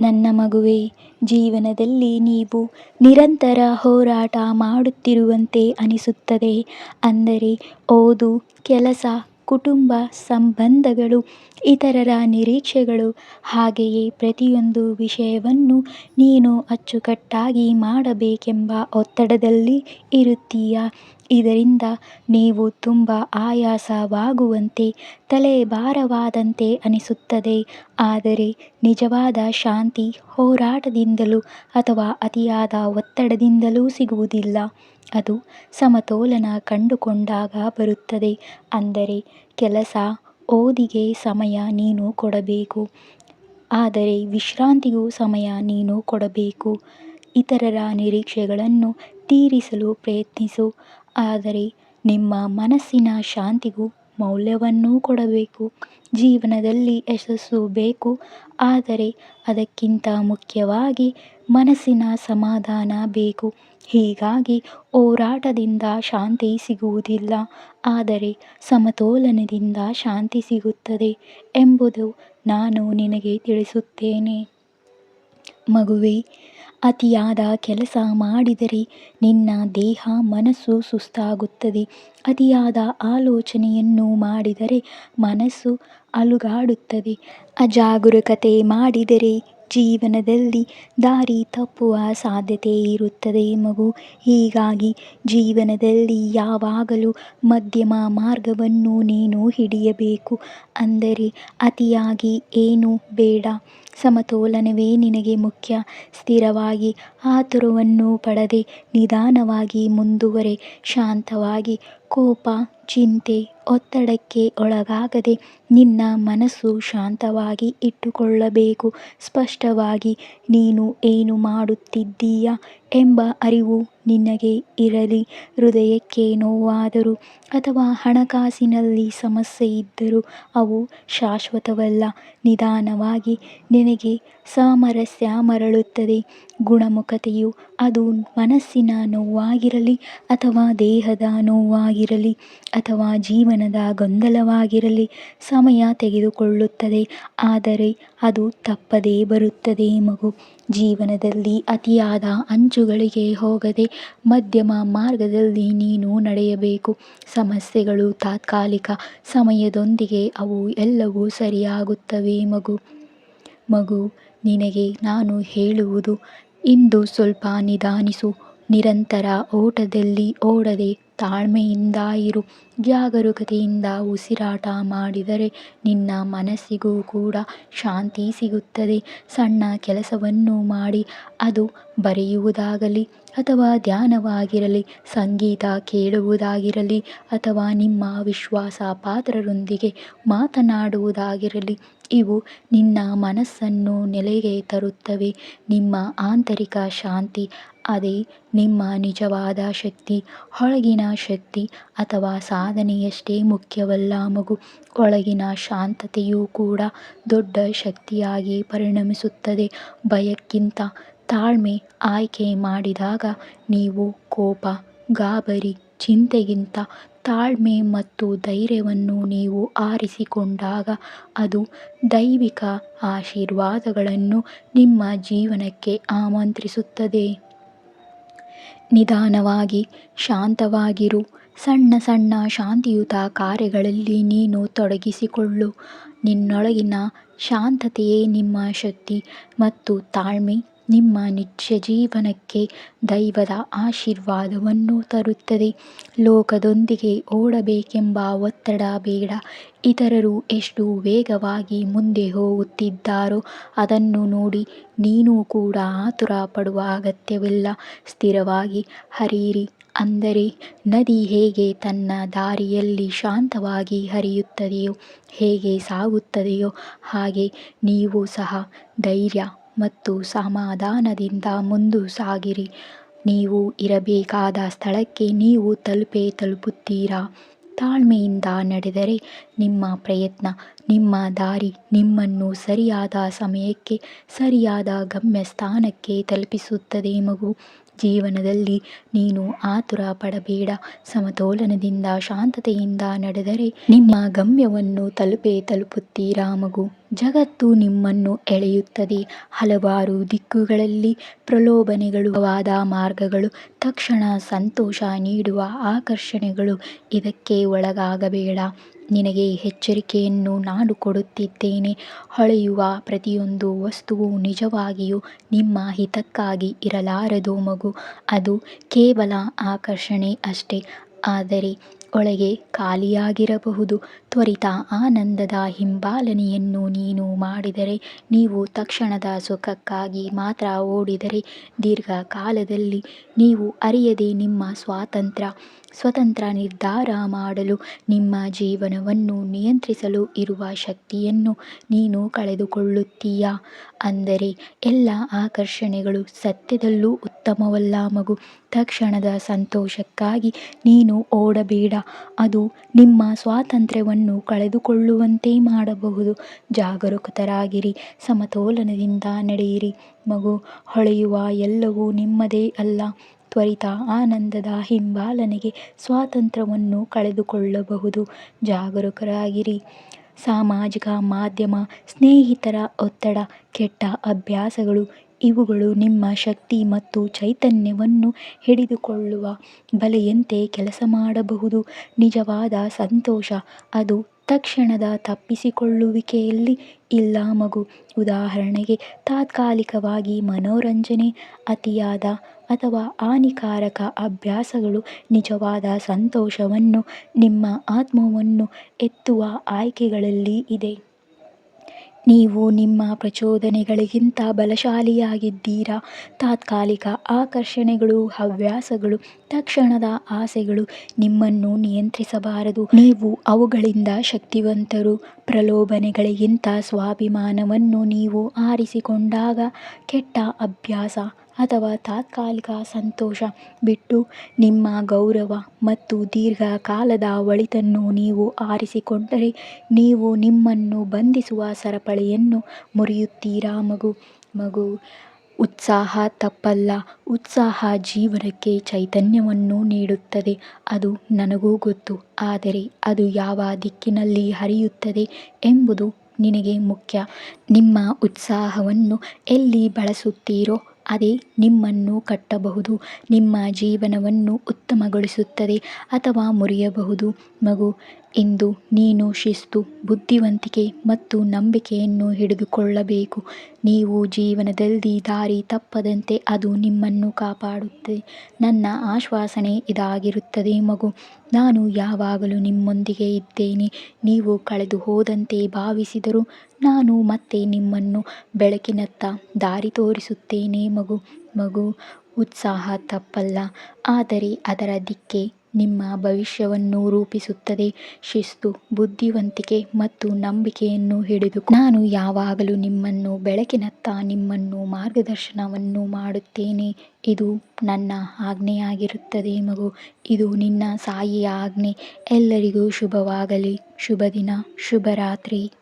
ನನ್ನ ಮಗುವೇ, ಜೀವನದಲ್ಲಿ ನೀವು ನಿರಂತರ ಹೋರಾಟ ಮಾಡುತ್ತಿರುವಂತೆ ಅನಿಸುತ್ತದೆ. ಅಂದರೆ ಓದು, ಕೆಲಸ, ಕುಟುಂಬ ಸಂಬಂಧಗಳು, ಇತರರ ನಿರೀಕ್ಷೆಗಳು, ಹಾಗೆಯೇ ಪ್ರತಿಯೊಂದು ವಿಷಯವನ್ನು ನೀನು ಅಚ್ಚುಕಟ್ಟಾಗಿ ಮಾಡಬೇಕೆಂಬ ಒತ್ತಡದಲ್ಲಿ ಇರುತ್ತೀಯ? ಇದರಿಂದ ನೀವು ತುಂಬ ಆಯಾಸವಾಗುವಂತೆ, ತಲೆ ಭಾರವಾದಂತೆ ಅನಿಸುತ್ತದೆ. ಆದರೆ ನಿಜವಾದ ಶಾಂತಿ ಹೋರಾಟದಿಂದಲೂ ಅಥವಾ ಅತಿಯಾದ ಒತ್ತಡದಿಂದಲೂ ಸಿಗುವುದಿಲ್ಲ. ಅದು ಸಮತೋಲನ ಕಂಡುಕೊಂಡಾಗ ಬರುತ್ತದೆ. ಅಂದರೆ ಕೆಲಸ, ಓದಿಗೆ ಸಮಯ ನೀನು ಕೊಡಬೇಕು. ಆದರೆ ವಿಶ್ರಾಂತಿಗೂ ಸಮಯ ನೀನು ಕೊಡಬೇಕು. ಇತರರ ನಿರೀಕ್ಷೆಗಳನ್ನು ತೀರಿಸಲು ಪ್ರಯತ್ನಿಸು. ಆದರೆ ನಿಮ್ಮ ಮನಸ್ಸಿನ ಶಾಂತಿಗೂ ಮೌಲ್ಯವನ್ನೂ ಕೊಡಬೇಕು. ಜೀವನದಲ್ಲಿ ಯಶಸ್ಸು ಬೇಕು. ಆದರೆ ಅದಕ್ಕಿಂತ ಮುಖ್ಯವಾಗಿ ಮನಸ್ಸಿನ ಸಮಾಧಾನ ಬೇಕು. ಹೀಗಾಗಿ ಹೋರಾಟದಿಂದ ಶಾಂತಿ ಸಿಗುವುದಿಲ್ಲ. ಆದರೆ ಸಮತೋಲನದಿಂದ ಶಾಂತಿ ಸಿಗುತ್ತದೆ ಎಂಬುದು ನಾನು ನಿನಗೆ ತಿಳಿಸುತ್ತೇನೆ. ಮಗುವೇ ಅತಿಯಾದ ಕೆಲಸ ಮಾಡಿದರೆ ನಿನ್ನ ದೇಹ ಮನಸ್ಸು ಸುಸ್ತಾಗುತ್ತದೆ. ಅತಿಯಾದ ಆಲೋಚನೆಯನ್ನು ಮಾಡಿದರೆ ಮನಸ್ಸು ಅಲುಗಾಡುತ್ತದೆ. ಅಜಾಗರೂಕತೆ ಮಾಡಿದರೆ ಜೀವನದಲ್ಲಿ ದಾರಿ ತಪ್ಪುವ ಸಾಧ್ಯತೆ ಇರುತ್ತದೆ ಮಗು. ಹೀಗಾಗಿ ಜೀವನದಲ್ಲಿ ಯಾವಾಗಲೂ ಮಧ್ಯಮ ಮಾರ್ಗವನ್ನು ನೀನು ಹಿಡಿಯಬೇಕು. ಅಂದರೆ ಅತಿಯಾಗಿ ಏನು ಬೇಡ. ಸಮತೋಲನವೇ ನಿನಗೆ ಮುಖ್ಯ. ಸ್ಥಿರವಾಗಿ ಆತುರವನ್ನು ಪಡದೆ ನಿಧಾನವಾಗಿ ಮುಂದುವರೆ, ಶಾಂತವಾಗಿ ಕೋಪ, ಚಿಂತೆ, ಒತ್ತಡಕ್ಕೆ ಒಳಗಾಗದೆ ನಿನ್ನ ಮನಸ್ಸು ಶಾಂತವಾಗಿ ಇಟ್ಟುಕೊಳ್ಳಬೇಕು. ಸ್ಪಷ್ಟವಾಗಿ, ನೀನು ಏನು ಮಾಡುತ್ತಿದ್ದೀಯ? ಎಂಬ ಅರಿವು ನಿನಗೆ ಇರಲಿ. ಹೃದಯಕ್ಕೆ ನೋವಾದರೂ ಅಥವಾ ಹಣಕಾಸಿನಲ್ಲಿ ಸಮಸ್ಯೆ ಇದ್ದರೂ ಅವು ಶಾಶ್ವತವಲ್ಲ. ನಿಧಾನವಾಗಿ ನಿನಗೆ ಸಾಮರಸ್ಯ ಮರಳುತ್ತದೆ. ಗುಣಮುಖತೆಯು ಅದು ಮನಸ್ಸಿನ ನೋವಾಗಿರಲಿ ಅಥವಾ ದೇಹದ ನೋವಾಗಿರಲಿ ಅಥವಾ ಜೀವನದ ಗೊಂದಲವಾಗಿರಲಿ ಸಮಯ ತೆಗೆದುಕೊಳ್ಳುತ್ತದೆ. ಆದರೆ ಅದು ತಪ್ಪದೇ ಬರುತ್ತದೆ ಮಗು. ಜೀವನದಲ್ಲಿ ಅತಿಯಾದ ಅಂಚುಗಳಿಗೆ ಹೋಗದೆ ಮಧ್ಯಮ ಮಾರ್ಗದಲ್ಲಿ ನೀನು ನಡೆಯಬೇಕು. ಸಮಸ್ಯೆಗಳು ತಾತ್ಕಾಲಿಕ ಸಮಯದೊಂದಿಗೆ ಅವು ಎಲ್ಲವೂ ಸರಿಯಾಗುತ್ತವೆ ಮಗು. ಮಗು, ನಿನಗೆ ನಾನು ಹೇಳುವುದು, ಇಂದು ಸ್ವಲ್ಪ ನಿಧಾನಿಸು. ನಿರಂತರ ಓಟದಲ್ಲಿ ಓಡದೆ ತಾಳ್ಮೆಯಿಂದ ಇರು. ಜಾಗರೂಕತೆಯಿಂದ ಉಸಿರಾಟ ಮಾಡಿದರೆ ನಿನ್ನ ಮನಸ್ಸಿಗೂ ಕೂಡ ಶಾಂತಿ ಸಿಗುತ್ತದೆ. ಸಣ್ಣ ಕೆಲಸವನ್ನು ಮಾಡಿ, ಅದು ಬರೆಯುವುದಾಗಲಿ ಅಥವಾ ಧ್ಯಾನವಾಗಿರಲಿ, ಸಂಗೀತ ಕೇಳುವುದಾಗಿರಲಿ ಅಥವಾ ನಿಮ್ಮ ವಿಶ್ವಾಸ ಪಾತ್ರರೊಂದಿಗೆ ಮಾತನಾಡುವುದಾಗಿರಲಿ, ಇವು ನಿನ್ನ ಮನಸ್ಸನ್ನು ನೆಲೆಗೆ ತರುತ್ತವೆ. ನಿಮ್ಮ ಆಂತರಿಕ ಶಾಂತಿ ಅದೇ ನಿಮ್ಮ ನಿಜವಾದ ಶಕ್ತಿ, ಹೊಳಗಿನ ಶಕ್ತಿ ಅಥವಾ ಸಾಧನೆಯಷ್ಟೇ ಮುಖ್ಯವಲ್ಲ ಮಗು. ಒಳಗಿನ ಶಾಂತತೆಯೂ ಕೂಡ ದೊಡ್ಡ ಶಕ್ತಿಯಾಗಿ ಪರಿಣಮಿಸುತ್ತದೆ. ಭಯಕ್ಕಿಂತ ತಾಳ್ಮೆ ಆಯ್ಕೆ ಮಾಡಿದಾಗ ನೀವು ಕೋಪ, ಗಾಬರಿ, ಚಿಂತೆಗಿಂತ ತಾಳ್ಮೆ ಮತ್ತು ಧೈರ್ಯವನ್ನು ನೀವು ಆರಿಸಿಕೊಂಡಾಗ ಅದು ದೈವಿಕ ಆಶೀರ್ವಾದಗಳನ್ನು ನಿಮ್ಮ ಜೀವನಕ್ಕೆ ಆಮಂತ್ರಿಸುತ್ತದೆ. ನಿಧಾನವಾಗಿ ಶಾಂತವಾಗಿರು. ಸಣ್ಣ ಸಣ್ಣ ಶಾಂತಿಯುತ ಕಾರ್ಯಗಳಲ್ಲಿ ನೀನು ತೊಡಗಿಸಿಕೊಳ್ಳು. ನಿನ್ನೊಳಗಿನ ಶಾಂತತೆಯೇ ನಿಮ್ಮ ಶಕ್ತಿ ಮತ್ತು ತಾಳ್ಮೆ. ನಿಮ್ಮ ನಿಜ ಜೀವನಕ್ಕೆ ದೈವದ ಆಶೀರ್ವಾದವನ್ನು ತರುತ್ತದೆ. ಲೋಕದೊಂದಿಗೆ ಓಡಬೇಕೆಂಬ ಒತ್ತಡ ಬೇಡ. ಇತರರು ಎಷ್ಟು ವೇಗವಾಗಿ ಮುಂದೆ ಹೋಗುತ್ತಿದ್ದಾರೋ ಅದನ್ನು ನೋಡಿ ನೀನು ಕೂಡ ಆತುರ ಪಡುವ ಅಗತ್ಯವಿಲ್ಲ. ಸ್ಥಿರವಾಗಿ ಹರಿಯಿರಿ. ಅಂದರೆ ನದಿ ಹೇಗೆ ತನ್ನ ದಾರಿಯಲ್ಲಿ ಶಾಂತವಾಗಿ ಹರಿಯುತ್ತದೆಯೋ, ಹೇಗೆ ಸಾಗುತ್ತದೆಯೋ ಹಾಗೆ ನೀವು ಸಹ ಧೈರ್ಯ ಮತ್ತು ಸಮಾಧಾನದಿಂದ ಮುಂದೆ ಸಾಗಿರಿ. ನೀವು ಇರಬೇಕಾದ ಸ್ಥಳಕ್ಕೆ ನೀವು ತಲುಪೇ ತಲುಪುತ್ತೀರಾ? ತಾಳ್ಮೆಯಿಂದ ನಡೆದರೆ ನಿಮ್ಮ ಪ್ರಯತ್ನ, ನಿಮ್ಮ ದಾರಿ ನಿಮ್ಮನ್ನು ಸರಿಯಾದ ಸಮಯಕ್ಕೆ, ಸರಿಯಾದ ಗಮ್ಯಸ್ಥಾನಕ್ಕೆ ತಲುಪಿಸುತ್ತದೆ ಮಗು. ಜೀವನದಲ್ಲಿ ನೀನು ಆತುರ ಪಡಬೇಡ. ಸಮತೋಲನದಿಂದ, ಶಾಂತತೆಯಿಂದ ನಡೆದರೆ ನಿಮ್ಮ ಗಮ್ಯವನ್ನು ತಲುಪೇ ತಲುಪುತ್ತೀರಾ ಮಗು. ಜಗತ್ತು ನಿಮ್ಮನ್ನು ಎಳೆಯುತ್ತದೆ. ಹಲವಾರು ದಿಕ್ಕುಗಳಲ್ಲಿ ಪ್ರಲೋಭನೆಗಳು, ವಾದ ಮಾರ್ಗಗಳು, ತಕ್ಷಣ ಸಂತೋಷ ನೀಡುವ ಆಕರ್ಷಣೆಗಳು ಇದಕ್ಕೆ ಒಳಗಾಗಬೇಡ. ನಿನಗೆ ಎಚ್ಚರಿಕೆಯನ್ನು ನಾನು ಕೊಡುತ್ತಿದ್ದೇನೆ. ಹೊಳೆಯುವ ಪ್ರತಿಯೊಂದು ವಸ್ತುವು ನಿಜವಾಗಿಯೂ ನಿಮ್ಮ ಹಿತಕ್ಕಾಗಿ ಇರಲಾರದು ಮಗು. ಅದು ಕೇವಲ ಆಕರ್ಷಣೆ ಅಷ್ಟೇ. ಆದರೆ ಒಳಗೆ ಖಾಲಿಯಾಗಿರಬಹುದು. ತ್ವರಿತ ಆನಂದದ ಹಿಂಬಾಲನೆಯನ್ನು ನೀನು ಮಾಡಿದರೆ, ನೀವು ತಕ್ಷಣದ ಸುಖಕ್ಕಾಗಿ ಮಾತ್ರ ಓಡಿದರೆ. ದೀರ್ಘಕಾಲದಲ್ಲಿ ನೀವು ಅರಿಯದೆ ನಿಮ್ಮ ಸ್ವಾತಂತ್ರ್ಯ, ಸ್ವತಂತ್ರ ನಿರ್ಧಾರ ಮಾಡಲು, ನಿಮ್ಮ ಜೀವನವನ್ನು ನಿಯಂತ್ರಿಸಲು ಇರುವ ಶಕ್ತಿಯನ್ನು ನೀನು ಕಳೆದುಕೊಳ್ಳುತ್ತೀಯಾ. ಅಂದರೆ, ಎಲ್ಲ ಆಕರ್ಷಣೆಗಳು ಸತ್ಯದಲ್ಲೂ ಉತ್ತಮವಲ್ಲ ಮಗು. ತಕ್ಷಣದ ಸಂತೋಷಕ್ಕಾಗಿ ನೀನು ಓಡಬೇಡ. ಅದು ನಿಮ್ಮ ಸ್ವಾತಂತ್ರ್ಯವನ್ನು ಕಳೆದುಕೊಳ್ಳುವಂತೆ ಮಾಡಬಹುದು. ಜಾಗರೂಕರಾಗಿರಿ, ಸಮತೋಲನದಿಂದ ನಡೆಯಿರಿ. ಮಗು, ಹೊಳೆಯುವ ಎಲ್ಲವೂ ನಿಮ್ಮದೇ ಅಲ್ಲ. ತ್ವರಿತ ಆನಂದದ ಹಿಂಬಾಲನೆಗೆ ಸ್ವಾತಂತ್ರ್ಯವನ್ನು ಕಳೆದುಕೊಳ್ಳಬಹುದು. ಜಾಗರೂಕರಾಗಿರಿ. ಸಾಮಾಜಿಕ ಮಾಧ್ಯಮ ಸ್ನೇಹಿತರ ಒತ್ತಡ, ಕೆಟ್ಟ ಅಭ್ಯಾಸಗಳು ಇವುಗಳು ನಿಮ್ಮ ಶಕ್ತಿ ಮತ್ತು ಚೈತನ್ಯವನ್ನು ಹಿಡಿದುಕೊಳ್ಳುವ ಬಲೆಯಂತೆ ಕೆಲಸ ಮಾಡಬಹುದು. ನಿಜವಾದ ಸಂತೋಷ. ಅದು ತಕ್ಷಣದ ತಪ್ಪಿಸಿಕೊಳ್ಳುವಿಕೆಯಲ್ಲಿ ಇಲ್ಲ, ಮಗು. ಉದಾಹರಣೆಗೆ, ತಾತ್ಕಾಲಿಕವಾಗಿ ಮನೋರಂಜನೆ, ಅತಿಯಾದ ಅಥವಾ ಹಾನಿಕಾರಕ ಅಭ್ಯಾಸಗಳು ನಿಜವಾದ ಸಂತೋಷವನ್ನು, ನಿಮ್ಮ ಆತ್ಮವನ್ನು ಎತ್ತುವ ಆಯ್ಕೆಗಳಲ್ಲಿ ಇದೆ. ನೀವು ನಿಮ್ಮ ಪ್ರಚೋದನೆಗಳಿಗಿಂತ ಬಲಶಾಲಿಯಾಗಿದ್ದೀರಾ? ತಾತ್ಕಾಲಿಕ ಆಕರ್ಷಣೆಗಳು, ಹವ್ಯಾಸಗಳು, ತಕ್ಷಣದ ಆಸೆಗಳು ನಿಮ್ಮನ್ನು ನಿಯಂತ್ರಿಸಬಾರದು. ನೀವು ಅವುಗಳಿಂದ ಶಕ್ತಿವಂತರು. ಪ್ರಲೋಭನೆಗಳಿಗಿಂತ ಸ್ವಾಭಿಮಾನವನ್ನು ನೀವು ಆರಿಸಿಕೊಂಡಾಗ ಕೆಟ್ಟ ಅಭ್ಯಾಸ ಅಥವಾ ತಾತ್ಕಾಲಿಕ ಸಂತೋಷ ಬಿಟ್ಟು ನಿಮ್ಮ ಗೌರವ ಮತ್ತು ದೀರ್ಘಕಾಲದ ಒಳಿತನ್ನು ನೀವು ಆರಿಸಿಕೊಂಡರೆ ನೀವು ನಿಮ್ಮನ್ನು ಬಂಧಿಸುವ ಸರಪಳಿಯನ್ನು ಮುರಿಯುತ್ತೀರಾ, ಮಗು? ಮಗು, ಉತ್ಸಾಹ ತಪ್ಪಲ್ಲ. ಉತ್ಸಾಹ ಜೀವನಕ್ಕೆ ಚೈತನ್ಯವನ್ನು ನೀಡುತ್ತದೆ. ಅದು ನನಗೂ ಗೊತ್ತು. ಆದರೆ ಅದು ಯಾವ ದಿಕ್ಕಿನಲ್ಲಿ ಹರಿಯುತ್ತದೆ ಎಂಬುದು ನಿನಗೆ ಮುಖ್ಯ. ನಿಮ್ಮ ಉತ್ಸಾಹವನ್ನು ಎಲ್ಲಿ ಬಳಸುತ್ತೀರೋ ಅದೇ ನಿಮ್ಮನ್ನು ಕಟ್ಟಬಹುದು ನಿಮ್ಮ ಜೀವನವನ್ನು ಉತ್ತಮಗೊಳಿಸುತ್ತದೆ ಅಥವಾ ಮುರಿಯಬಹುದು. ಮಗು ಇಂದು ನೀನು ಶಿಸ್ತು, ಬುದ್ಧಿವಂತಿಕೆ ಮತ್ತು ನಂಬಿಕೆಯನ್ನು ಹಿಡಿದುಕೊಳ್ಳಬೇಕು. ನೀವು ಜೀವನದಲ್ಲಿ ದಾರಿ ತಪ್ಪದಂತೆ ಅದು ನಿಮ್ಮನ್ನು ಕಾಪಾಡುತ್ತೆ. ನನ್ನ ಆಶ್ವಾಸನೆ ಇದಾಗಿರುತ್ತದೆ ಮಗು. ನಾನು ಯಾವಾಗಲೂ ನಿಮ್ಮೊಂದಿಗೆ ಇದ್ದೇನೆ. ನೀವು ಕಳೆದು ಹೋದಂತೆ ಭಾವಿಸಿದರೂ ನಾನು ಮತ್ತೆ ನಿಮ್ಮನ್ನು ಬೆಳಕಿನತ್ತ ದಾರಿ ತೋರಿಸುತ್ತೇನೆ ಮಗು. ಮಗು, ಉತ್ಸಾಹ ತಪ್ಪಲ್ಲ. ಆದರೆ ಅದರ ದಿಕ್ಕೇ ನಿಮ್ಮ ಭವಿಷ್ಯವನ್ನು ರೂಪಿಸುತ್ತದೆ. ಶಿಸ್ತು, ಬುದ್ಧಿವಂತಿಕೆ ಮತ್ತು ನಂಬಿಕೆಯನ್ನು ಹಿಡಿದು ನಾನು ಯಾವಾಗಲೂ ನಿಮ್ಮನ್ನು, ಬೆಳಕಿನತ್ತ ನಿಮ್ಮನ್ನು, ಮಾರ್ಗದರ್ಶನವನ್ನು ಮಾಡುತ್ತೇನೆ. ಇದು ನನ್ನ ಆಜ್ಞೆಯಾಗಿರುತ್ತದೆ ಮಗು. ಇದು ನಿನ್ನ ಸಾಯಿಯ ಆಜ್ಞೆ. ಎಲ್ಲರಿಗೂ ಶುಭವಾಗಲಿ. ಶುಭ ದಿನ ಶುಭರಾತ್ರಿ.